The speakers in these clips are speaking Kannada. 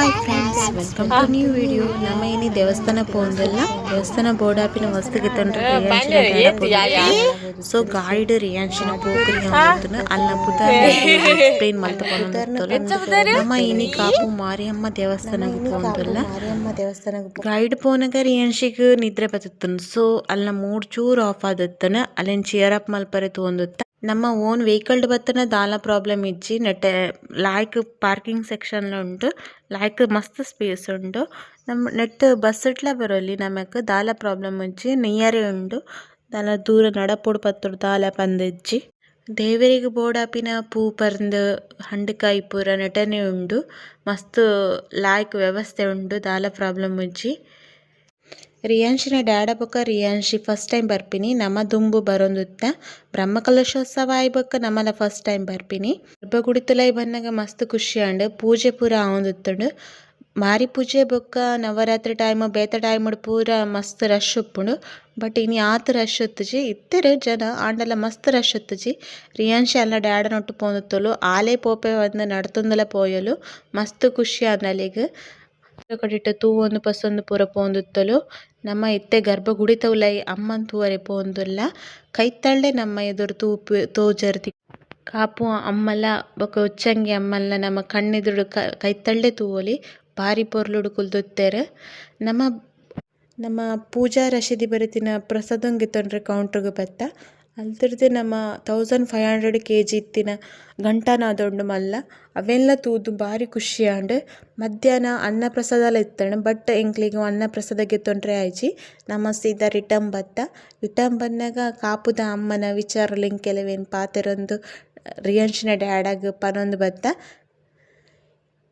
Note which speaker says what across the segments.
Speaker 1: Hi friends welcome to new video ನಮ್ಮ ಏನಿ ದೇವಸ್ಥಾನ ಪೋಂದಲ್ಲ. ದೇವಸ್ಥಾನ ಬೋರ್ಡಾಪಿನ ವಸ್ತುಗೆ ತಂದ್ರೆ ಸೊ ಗೈಡ್ ರಿಯಾಕ್ಷನ್ ಪೋಕ್ರಿ ಅಲ್ಲ ಎಕ್ಸ್ಪ್ಲೇನ್ ಮಲ್ತ ನಮ್ಮ ಏನಿ ಕಾಪು ಮಾರಿಯಮ್ಮ ದೇವಸ್ಥಾನಕ್ಕೆ ಪೋಂದಲ್ಲ. ಮಾರಿಯಮ್ಮ ದೇವಸ್ಥಾನಕ್ಕೆ ಗೈಡ್ ಪೋನಗ ರಿಯಾನ್ಶಿಗ್ ನಿದ್ರೆ ಬತ್ತನ ಸೊ ಅಲ್ಲ ಮೂಡ್ ಚೂರ್ ಆಫ್ ಆದತ್ತನ. ಅಲ್ಲೇನ್ ಚಿಯರ್ ಅಪ್ ಮಲ್ಪರೆ ತೋಂದುತ್ತ ನಮ್ಮ ಓನ್ ವೆಹಿಕಲ್ಡ್ ಬತ್ತನ ದಾಲ ಪ್ರಾಬ್ಲಮ್ ಇಜ್ಜಿ, ನೆಟ್ಟ ಲಾಯ್ಕ್ ಪಾರ್ಕಿಂಗ್ ಸೆಕ್ಷನ್ ಉಂಟು ಲಾಯ್ಕ್ ಮಸ್ತ್ ಸ್ಪೇಸ್ ಉಂಡು ನಮ್ಮ ನೆಟ್ ಬಸ್ ಇಟ್ಲ ಬರೋಲಿ ನಮಕ್ ದಾಲ ಪ್ರಾಬ್ಲಮ್ ಇಜ್ಜಿ ನಿಯರೇ ಉಂಡು. ದಾಲ ದೂರ ನಡಪೋಡು ಪತ್ತೊಡು ದಾಲ ಪಂದಿಜ್ಜಿ ದೇವರಿಗೆ ಬೋಡಾಪಿನ ಪೂ ಪರ್ಂದ್ ಹಂಡಕಾಯಿ ಪೂರ ನೆಟನೆ ಉಂಡು. ಮಸ್ತ್ ಲಾಯ್ಕ್ ವ್ಯವಸ್ಥೆ ಉಂಡು ದಾಲ ಪ್ರಾಬ್ಲಮ್ ಇಜ್ಜಿ. ರಿಯಾನ್ಶಿನ ಡ್ಯಾಡ ಬೊಕ ರಿಯಾನ್ಶಿ ಫಸ್ಟ್ ಟೈಮ್ ಬರ್ಪಿನಿ. ನಮ ದುಂಬು ಬರೊಂದುತ್ತ ಬ್ರಹ್ಮಕಲಶೋತ್ಸವ ಆಯ್ ಬೊಕ್ಕ ನಮಲ ಫಸ್ಟ್ ಟೈಮ್ ಬರ್ಪಿನಿ. ಗರ್ಭಗುಡಿತುಲೈ ಬನ್ನಗ ಮಸ್ತ್ ಖುಷಿ ಆಂಡ್ ಪೂಜೆ ಪೂರ ಆವೊಂದುತ್ತುಂಡು. ಮಾರಿ ಪೂಜೆ ಬೊಕ್ಕ ನವರಾತ್ರಿ ಟೈಮ್ ಬೇತ ಟೈಮ್ ಪೂರ ಮಸ್ತ್ ರಶ್ ಉಪ್ಪುಂಡು. ಬಟ್ ಇನಿ ಆತ ರಶ್ ಇತ್ತುಜಿ ಇತ್ತೆರ್ ಜನ ಆಂಡಲ ಮಸ್ತ್ ರಶ್ ಇತ್ತುಜಿ ರಿಯಾನ್ಶಿ ಅಲ್ಲ ಡ್ಯಾಡನೊಟ್ಟು ಪೋಂದುತ್ತೋಲು, ಆಲೆ ಪೋಪೆ ಒಂದು ನಡ್ತೊಂದಲ ಪೋಯಲು ಮಸ್ತ್ ಖುಷಿ ಆಂದಲಿಗ್ ಕಡಿಟ್ ತೂವೊಂದು ಪಸೊಂದು ಪೂರ ಪೋಂದುತ್ತಲು ನಮ್ಮ ಇತ್ತೆ ಗರ್ಭ ಗುಡಿತವುಲೈ ಅಮ್ಮನ್ ತೂವರೆ ಪೋಂದುಲ್ಲ ಕೈತಳ್ಳೆ ನಮ್ಮ ಎದುರು ತೂಪು ತೋಜರ್ದಿ ಕಾಪು ಅಮ್ಮಲ ಬೊಕ ಉಚ್ಚಂಗಿ ಅಮ್ಮಲ್ಲ, ನಮ್ಮ ಕಣ್ಣೆದುರು ಕೈತಳ್ಳೆ ತೂವೊಲಿ ಬಾರಿ ಪೊರ್ಲುಡು ಕುಲ್ದುತ್ತೆರ್. ನಮ್ಮ ನಮ್ಮ ಪೂಜಾ ರಶೀದಿ ಬರಿತಿನ ಪ್ರಸಾದಂಗ್ ತೊಂದರೆ ಕೌಂಟ್ರಿಗೆ ಬತ್ತ. ಅಲ್ತಿರ್ದು ನಮ್ಮ thousand five hundred K G ಇತ್ತಿನ ಘಂಟಾನಾದೊಂಡು ಮಲ್ಲ. ಅವೆಲ್ಲ ತೂದು ಬಾರಿ ಖುಷಿ ಆಂಡ್ ಮಧ್ಯಾಹ್ನ ಅನ್ನ ಇತ್ತಂಡ್ ಬಟ್ ಎಂಕ್ಲಿಗ್ ಅನ್ನ ಪ್ರಸಾದ ಗೆತ್ತೊಂಡ್ರೆ ಆಯ್ಜಿ ನಮ್ಮ ಸೀದಾ ರಿಟರ್ನ್ ಬತ್ತ. ರಿಟರ್ನ್ ಬಂದಾಗ ಕಾಪುದ ಅಮ್ಮನ ವಿಚಾರಲೆಂಗ್ ಕೆಲವೇನು ಪಾತೆರೊಂದು ರಿಯಂಶನ ಡ್ಯಾಡಾಗ ಪನೊಂದು ಬತ್ತ.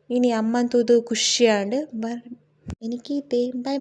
Speaker 1: ಇನಿ ಅಮ್ಮನ್ ತೂದು ಖುಷಿ ಆಂಡ್ ಬರ್ ಎನಿಕೀತೆ ಬಾಯ್